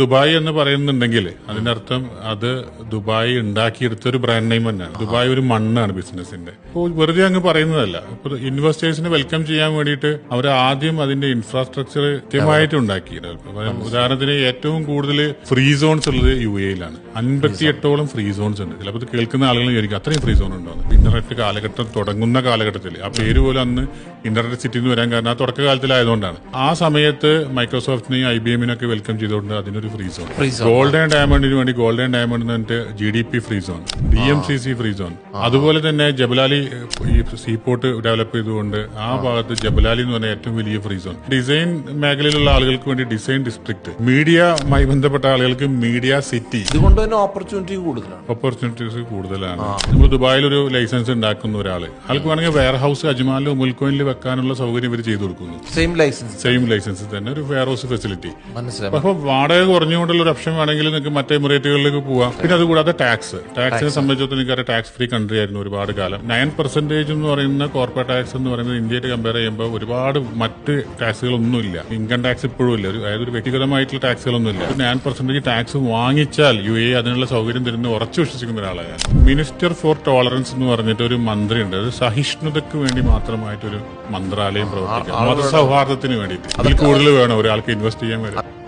Dubai എന്ന് പറയുന്നുണ്ടെങ്കിൽ അതിനർത്ഥം അത് ദുബായ് ഉണ്ടാക്കിയെടുത്ത ഒരു ബ്രാൻഡ് നെയിം തന്നെയാണ്. ദുബായ് ഒരു മണ്ണാണ് ബിസിനസിന്റെ അപ്പോൾ വെറുതെ അങ്ങ് പറയുന്നതല്ല. ഇപ്പൊ ഇൻവെസ്റ്റേഴ്സിനെ വെൽക്കം ചെയ്യാൻ വേണ്ടിയിട്ട് അവർ ആദ്യം അതിന്റെ ഇൻഫ്രാസ്ട്രക്ചർ കൃത്യമായിട്ട് ഉണ്ടാക്കി. ഉദാഹരണത്തിന് ഏറ്റവും കൂടുതൽ ഫ്രീ സോൺസ് ഉള്ളത് യു എയിലാണ്. അൻപത്തി എട്ടോളം ഫ്രീ സോൺസ് ഉണ്ട്. ചിലപ്പോൾ കേൾക്കുന്ന ആളുകൾ ചോദിക്കും അത്രയും ഫ്രീ സോൺ ഉണ്ടോ ഇന്റർനെറ്റ് കാലഘട്ടം തുടങ്ങുന്ന കാലഘട്ടത്തിൽ ആ പേര് പോലും അന്ന് ഇന്റർനെറ്റ് സിറ്റി എന്ന് വരാൻ കാരണം ആ തുടക്കകാലത്തിലായതുകൊണ്ടാണ്. ആ സമയത്ത് മൈക്രോസോഫ്റ്റിനെയും ഐ ബി എമ്മിനൊക്കെ വെൽക്കം ചെയ്തുകൊണ്ട് അതിനൊരു free zone Free zone. Golden ഡയമണ്ടിന് വേണ്ടി ഗോൾഡൻ ഡയമണ്ട് എന്ന് പറഞ്ഞിട്ട് G D P free zone D M C C free zone അതുപോലെ തന്നെ ജബലാലി ഈ സീപോർട്ട് ഡെവലപ്പ് ചെയ്തുകൊണ്ട് ആ ഭാഗത്ത് ജബലാലി എന്ന് പറഞ്ഞ ഏറ്റവും വലിയ ഫ്രീ സോൺ ഡിസൈൻ മേഖലയിലുള്ള ആളുകൾക്ക് വേണ്ടി ഡിസൈൻ ഡിസ്ട്രിക്ട് മീഡിയമായി ബന്ധപ്പെട്ട ആളുകൾക്ക് മീഡിയ സിറ്റി ഇതുകൊണ്ട് തന്നെ ഓപ്പർച്യൂണിറ്റി കൂടുതലാണ്. ഓപ്പർച്യൂണിറ്റീസ് കൂടുതലാണ്. നമ്മൾ ദുബായിൽ ഒരു ലൈസൻസ് ഉണ്ടാക്കുന്ന ഒരാൾ ആൾക്ക് വേണമെങ്കിൽ വെയർ ഹൗസ് അജ്മാലിലോ മുൽക്കോയിനിൽ വെക്കാനുള്ള സൗകര്യം ഇവർ ചെയ്തു കൊടുക്കുന്നു. സെയിം ലൈസൻസ് സെയിം ലൈസൻസ് തന്നെ ഒരു വെയർ ഹൗസ് ഫെസിലിറ്റി മനസ്സിലായി അപ്പൊ വാടക കുറഞ്ഞുകൊണ്ടുള്ള ഒരു ഓപ്ഷൻ വേണമെങ്കിൽ നിങ്ങൾക്ക് മറ്റേ എമിറേറ്റുകളിലേക്ക് പോവാം. പിന്നെ അതുകൂടാതെ ടാക്സ് ടാക്സിനെ സംബന്ധിച്ചിടത്തോളം നിങ്ങൾക്ക് ടാക്സ് ഫ്രീ കൺട്രി ആയിരുന്നു ഒരുപാട് കാലം. നയൻ പെർസെന്റേജ് എന്ന് പറയുന്ന കോർപ്പറേറ്റ് ടാക്സ് എന്ന് പറയുന്നത് ഇന്ത്യയായിട്ട് കമ്പയർ ചെയ്യുമ്പോൾ ഒരുപാട് മറ്റ് ടാക്സുകളൊന്നുമില്ല ഇൻകം ടാക്സ് ഇപ്പോഴും ഇല്ല. ഒരു അതായത് ഒരു വ്യക്തിഗതമായിട്ടുള്ള ടാക്സുകളൊന്നുമില്ല നയൻ പെർസെന്റേജ് ടാക്സ് വാങ്ങിച്ചാൽ യു എ അതിനുള്ള സൗകര്യം തരുന്ന ഉറച്ചു വിശ്വസിക്കുന്ന ഒരാളാണ്. മിനിസ്റ്റർ ഫോർ ടോളറൻസ് എന്ന് പറഞ്ഞിട്ട് ഒരു മന്ത്രിയുണ്ട് അത് സഹിഷ്ണുതയ്ക്ക് വേണ്ടി മാത്രമായിട്ടൊരു മന്ത്രാലയം പ്രവർത്തിക്കുക. മതസൗഹാർദ്ദത്തിന് വേണ്ടിയിട്ട്. അതിൽ കൂടുതൽ വേണം ഒരാൾക്ക് ഇൻവെസ്റ്റ് ചെയ്യാൻ വരും.